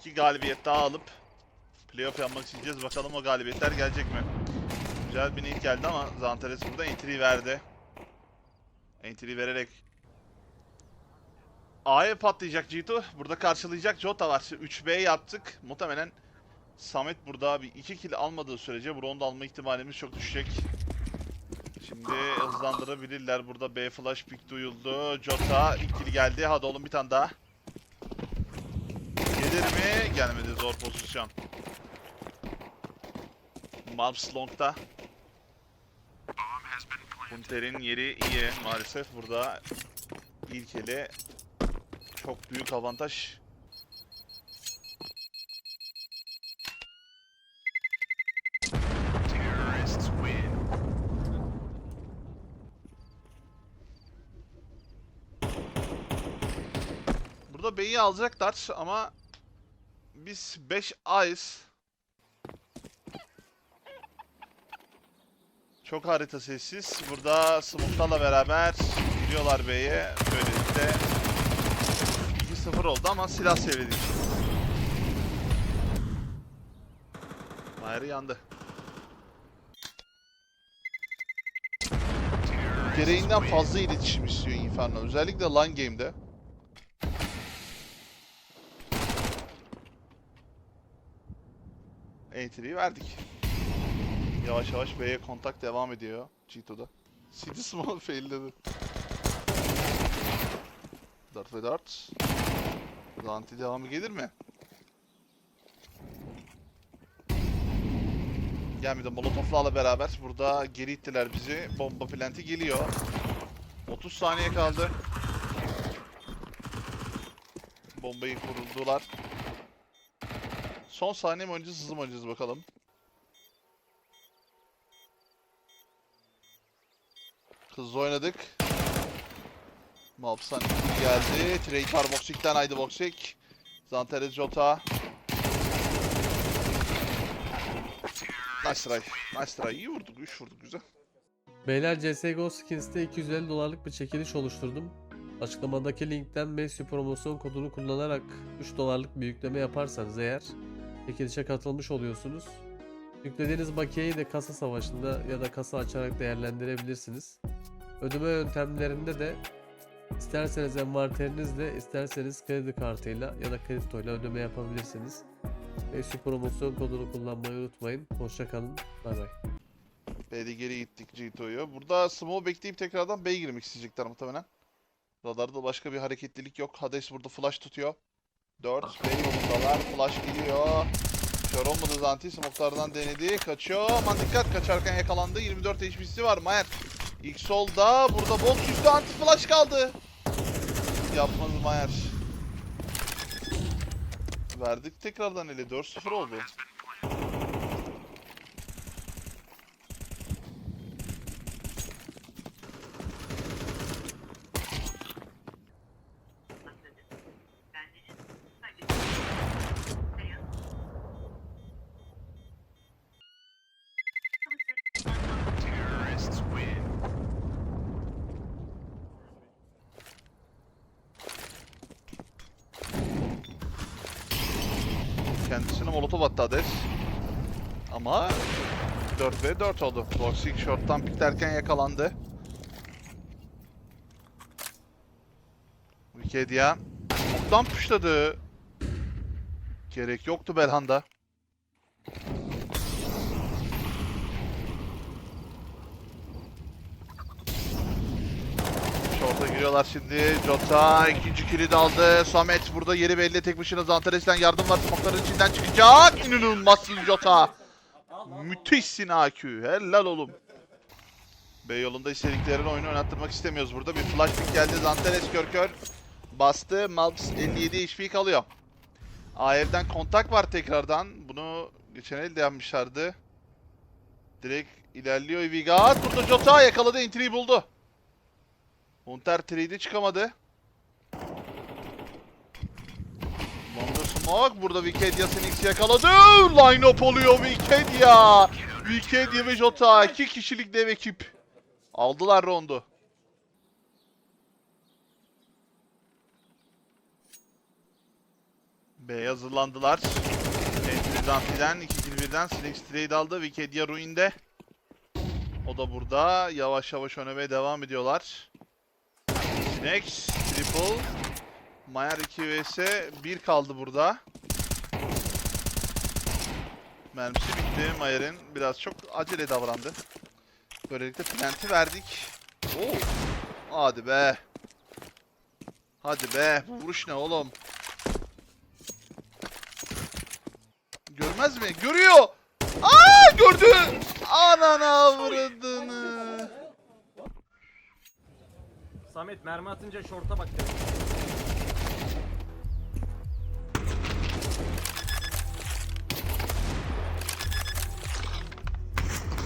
İki galibiyet daha alıp playoff yapmak isteyeceğiz. Bakalım o galibiyetler gelecek mi? Güzel bir nade geldi ama Zantares burada entry verdi. Entry vererek A'ya patlayacak G2. Burada karşılayacak Jota var. 3B yaptık. Muhtemelen Samet burada bir 2 kill almadığı sürece bu alma ihtimalimiz çok düşecek. Şimdi hızlandırabilirler. Burada B flash pick duyuldu. Jota ikili geldi. Hadi oğlum bir tane daha. Gelir mi? Gelmedi. Zor pozisyon. Malps long'da. Hunter'in yeri iyi maalesef. Burada ilk ele çok büyük avantaj. Burada B'yi alacaklar ama biz 5 ayız. Çok harita sessiz. Burada Smok'larla beraber gidiyorlar B'ye. Böylelikle 2-0 oldu ama silah sevledik. Mayri yandı. Gereğinden fazla iletişim istiyor Inferno. Özellikle line game'de. Entry'yi verdik. Yavaş yavaş B'ye kontak devam ediyor Cheeto'da. City Small failledi. 4 ve 4. Zanti devamı gelir mi? Gelmedi Molotov'larla beraber burada geri ittiler bizi. Bomba planti geliyor. 30 saniye kaldı. Bombayı kuruldular. Son saniye mi oynayacağız, hızlı mı oynayacağız bakalım. Hızlı oynadık. Malpsan geldi. Trade var Boxik'ten haydi Boxik. Zanteres Jota. Nice try. Nice try. İyi vurduk. 3 vurduk. Güzel. Beyler CSGO Skins'te 250 dolarlık bir çekiliş oluşturdum. Açıklamadaki linkten Messi promosyon kodunu kullanarak 3 dolarlık bir yükleme yaparsanız eğer çekilişe katılmış oluyorsunuz. Yüklediğiniz bakiyeyi de kasa savaşında ya da kasa açarak değerlendirebilirsiniz. Ödeme yöntemlerinde de isterseniz envanterinizle isterseniz kredi kartıyla ya da kriptoyla ödeme yapabilirsiniz. Messi promosyon kodunu kullanmayı unutmayın. Hoşçakalın. Bay bay. B'de geri gittik G2'yu. Burada Small bekleyip tekrardan B'ye girmek isteyecekler muhtemelen. Radarda başka bir hareketlilik yok. Hades burada flash tutuyor. 4. B yolundalar. Flash geliyor. Kör olmadı Zanti. Smoke'lardan denedi. Kaçıyor. Aman dikkat. Kaçarken yakalandı. 24 HP'si var. Mayer. İlk solda. Burada box üstü anti flash kaldı. Yapmadı Mayer. Verdik tekrardan ele. 4-0 oldu. Kendisine molotof attı Hades. Ama 4 ve 4 oldu. Boxing short'tan piklerken yakalandı. Wikidia Oktan puşladı. Gerek yoktu Belhanda. Short'a giriyorlar şimdi. Jota ikinci kilidi aldı. Samet burada yeri belli. Tek başına Zantares'ten yardım var. Smoke'ların içinden çıkacak. İnanılmazsın Jota. Müthişsin AQ. Helal oğlum. B yolunda istediklerini oyunu oynattırmak istemiyoruz burada. Bir flash pick geldi. Zantares kör kör. Bastı. Malps 57 HP kalıyor. A evden kontak var tekrardan. Bunu geçen elde yapmışlardı. Direkt ilerliyor Vigat. Burada Jota yakaladı. Entry'yi buldu. Hunter trade'e çıkamadı. Mondo Smoke burada Wikidia Phoenix yakaladı. Line up oluyor Wikidia. Wikidia ve Jota iki kişilik dev ekip. Aldılar roundu. B'ye hazırlandılar. Entry Dante'den 2 kill birden Snakes trade aldı. Wikidia Ruin'de. O da burada. Yavaş yavaş oynamaya devam ediyorlar. Snakes triple. Mayer 2 vs 1 kaldı burada. Mermisi bitti. Mayer'in biraz çok acele davrandı. Böylelikle plant'i verdik. Oo. Hadi be. Hadi be. Bu vuruş ne oğlum? Görmez mi? Görüyor. Aa gördü. Anana avradını. Samet mermi atınca şorta bak. dedim.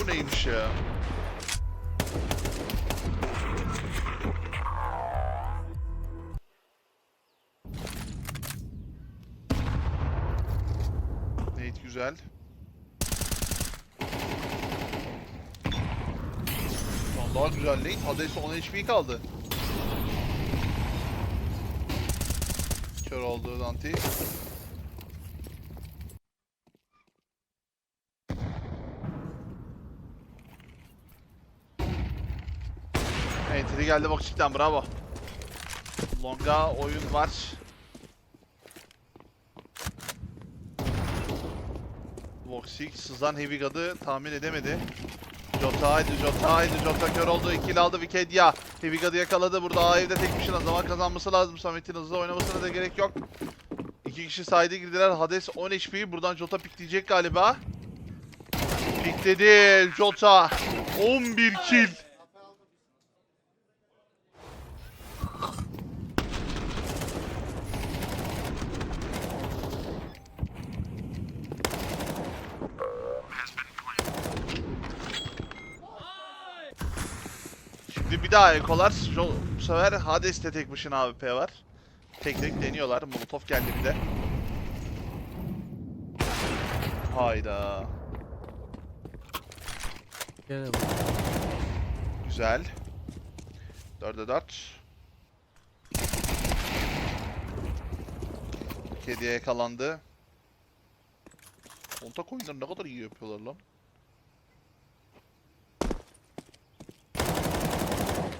Bu neymiş ya? Nate güzel. Şu an daha güzel Nate. Hades'e 10 HP kaldı. Kör oldu Dante. Entry geldi Boxik'ten bravo. Longa oyun var. Voxik sızan Heavy God'ı tahmin edemedi. Jota haydi Jota haydi Jota kör oldu. İkili aldı Wikidia. Heavy God'ı yakaladı. Burada A evde tek başına zaman kazanması lazım. Samet'in hızlı oynamasına da gerek yok. İki kişi side'e girdiler. Hades 10 HP. Buradan Jota pikleyecek galiba. Pikledi Jota. 11 kill. Bir daha ekolar. Bu sefer Hades'te tek başına AWP var. Tek tek deniyorlar. Molotov geldi bir de. Hayda. Gene. Güzel. 4'e 4. Kediye yakalandı. Kontak oyunları ne kadar iyi yapıyorlar lan.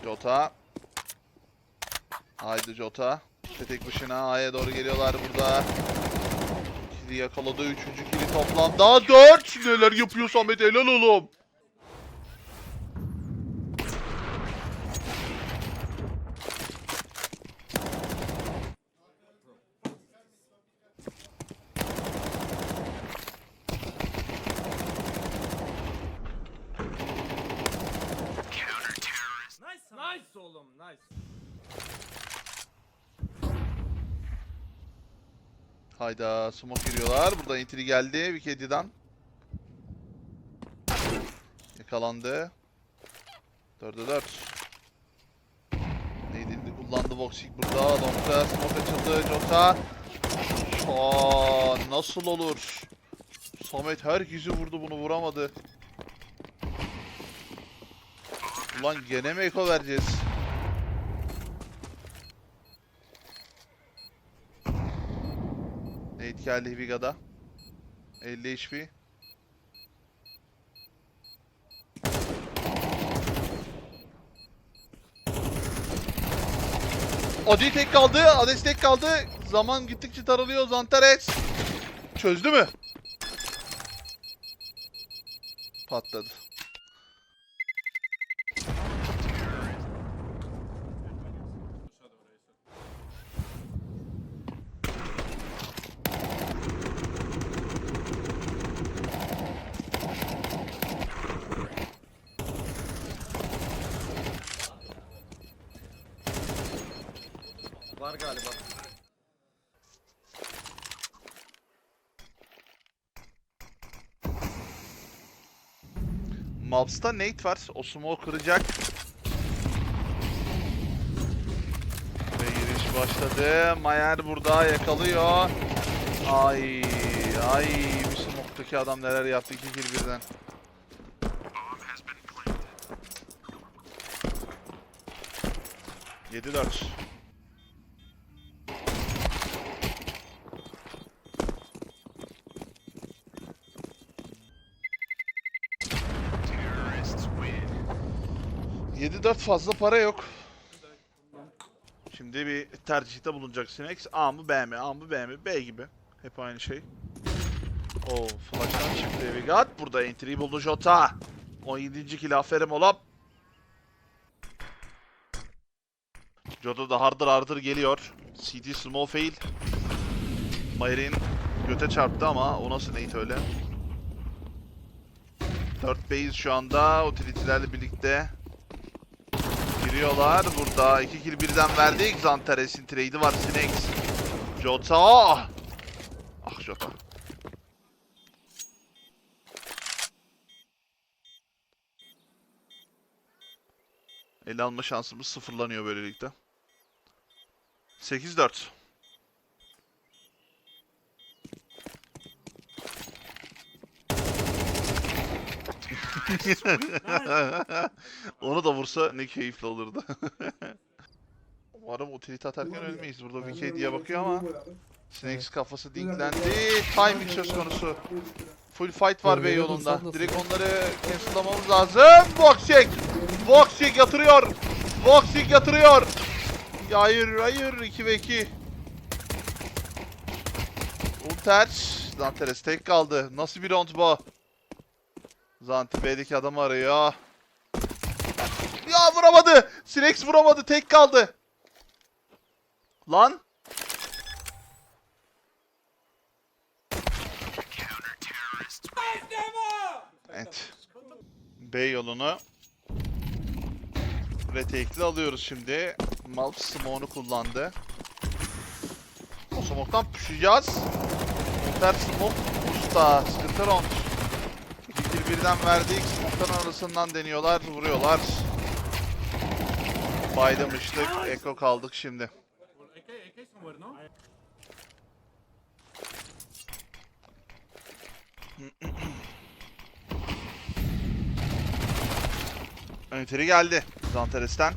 Jota. Haydi Jota. İşte başına A'ya doğru geliyorlar burada. Kili yakaladı. Üçüncü kili toplamda. Dört. Neler yapıyor Samet helal oğlum. Nice. Nice oğlum nice. Hayda smoke giriyorlar. Burada entry geldi Wikedi'den. Yakalandı. 4'e 4. Neydi kullandı Voxic burada. Nokta smoke açıldı. Jota. Aa, nasıl olur? Samet herkesi vurdu bunu vuramadı. Ulan gene mi eko vereceğiz? Nate geldi Hibiga'da. 50 HP. Adi tek kaldı. Ades tek kaldı. Zaman gittikçe daralıyor. Zantares. Çözdü mü? Patladı. Var galiba. Mobs'ta Nate var. O smoke kıracak. Ve giriş başladı. Mayer burada yakalıyor. Ay ay bir smoke'taki adam neler yaptı iki kill birden. Yedi dört. 7-4 fazla para yok. Şimdi bir tercihte bulunacak Sinex. A mı B mi? A mı B mi? B gibi. Hep aynı şey. Oo, flash'tan çıktı Evigat. Burada entry buldu Jota. 17. kill aferin oğlum. Jota da hardır hardır geliyor. CT small fail. Mayer'in göte çarptı ama o nasıl neydi öyle? 4 base şu anda utility'lerle birlikte giriyorlar. Burada 2 kill birden verdik. Zantares'in trade'i var. Sinex. Jota. Ah Jota. Ele alma şansımız sıfırlanıyor böylelikle. 8-4. Onu da vursa ne keyifli olurdu. Umarım utility atarken ölmeyiz. Burada VK diye bakıyor ama Snakes kafası dinklendi. Timing söz konusu. Full fight var Bey yolunda. Direkt onları cancel'lamamız lazım. Boxing! Boxing yatırıyor. Boxing yatırıyor. Ya hayır hayır 2 ve 2. Ulter. Zanteres tek kaldı. Nasıl bir round bu? Zanti B'deki adamı arıyor. Ya vuramadı. Sinex vuramadı. Tek kaldı. Lan. Evet. B yolunu retake'li alıyoruz şimdi. Malf smoke'unu kullandı. O smoke'tan püşeceğiz. Ter smoke usta. Sıkıntı round. Birden verdik. Smoke'tan arasından deniyorlar. Vuruyorlar. Baylamıştık. Eko kaldık şimdi. Önteri geldi Zantares'ten.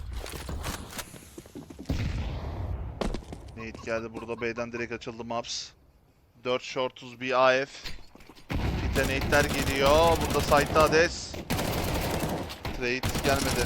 Nate geldi burada B'den direkt açıldı Maps. 4 shortuz bir AF. De Nate'ler geliyor. Burada side'da Hades. Trade gelmedi.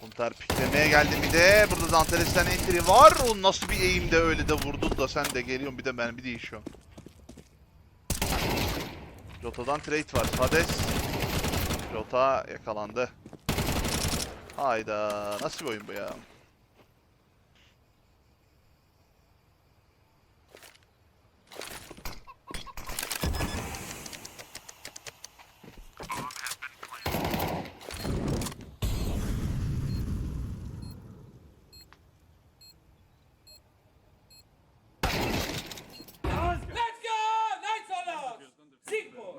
Hunter piklemeye geldi bir de. Burada Zantares'ten entry var. O nasıl bir eğimde öyle de vurdun da sen de geliyorsun bir de ben bir değişiyor. Jota'dan trade var. Hades. Jota yakalandı. Hayda. Nasıl bir oyun bu ya? Let's go! Nice oğlum! Sikbo!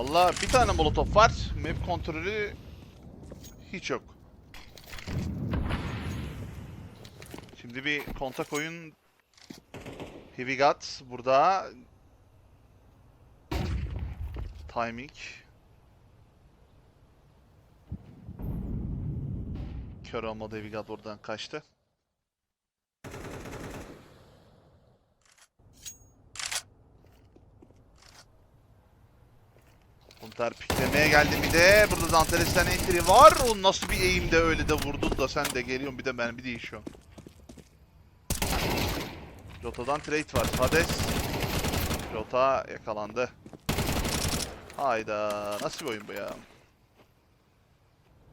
Valla bir tane molotof var. Map kontrolü hiç yok. Şimdi bir kontak oyun Heavy Guts burada Timing Kör olmadı Heavy God oradan kaçtı. Hunter piklemeye geldi bir de. Burada Zantares'ten entry var. O nasıl bir eğimde öyle de vurdun da sen de geliyorsun bir de ben bir değişiyor. Jota'dan trade var. Hades. Jota yakalandı. Hayda. Nasıl bir oyun bu ya?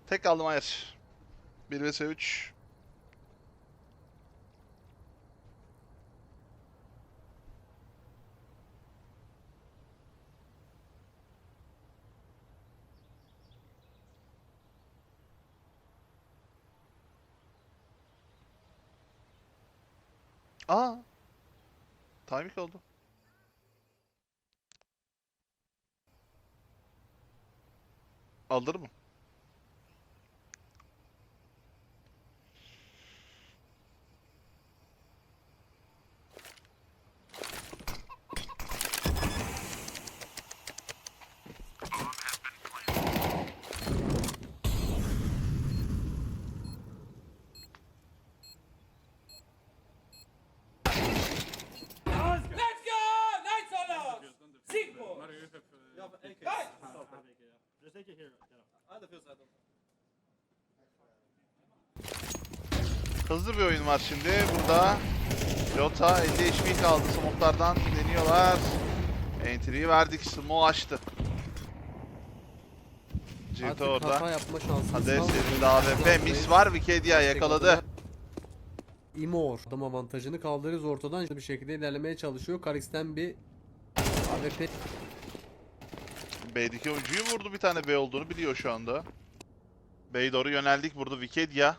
Tek kaldım hayır. 1 vs 3. Aa. Timing oldu. Alır mı? Hızlı bir oyun var şimdi burada. Jota 50 HP kaldı. Smoke'lardan deniyorlar. Entry'yi verdik. Smoke açtı. Cito orada. hata yapma şansımız Hades elinde AWP. Miss var. Wikidia yakaladı. Imor adam avantajını kaldırırız ortadan bir şekilde ilerlemeye çalışıyor. Karix'ten bir AWP B'deki oyuncuyu vurdu. Bir tane B olduğunu biliyor şu anda. B'ye doğru yöneldik. Burada Wikidia.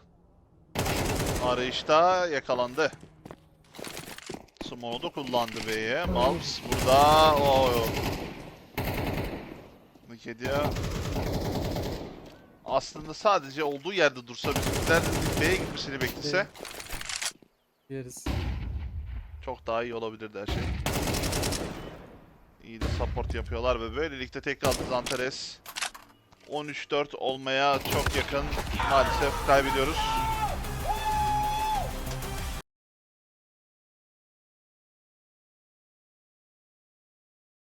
Arayışta yakalandı. Smoke'u kullandı B'ye. Malps burada. Oo. Wikidia aslında sadece olduğu yerde dursa bizimkiler B'ye gitmesini beklese yeriz. çok daha iyi olabilirdi her şey. İyi de support yapıyorlar ve böylelikle tek kaldı Zantares. 13-4 olmaya çok yakın. Maalesef kaybediyoruz.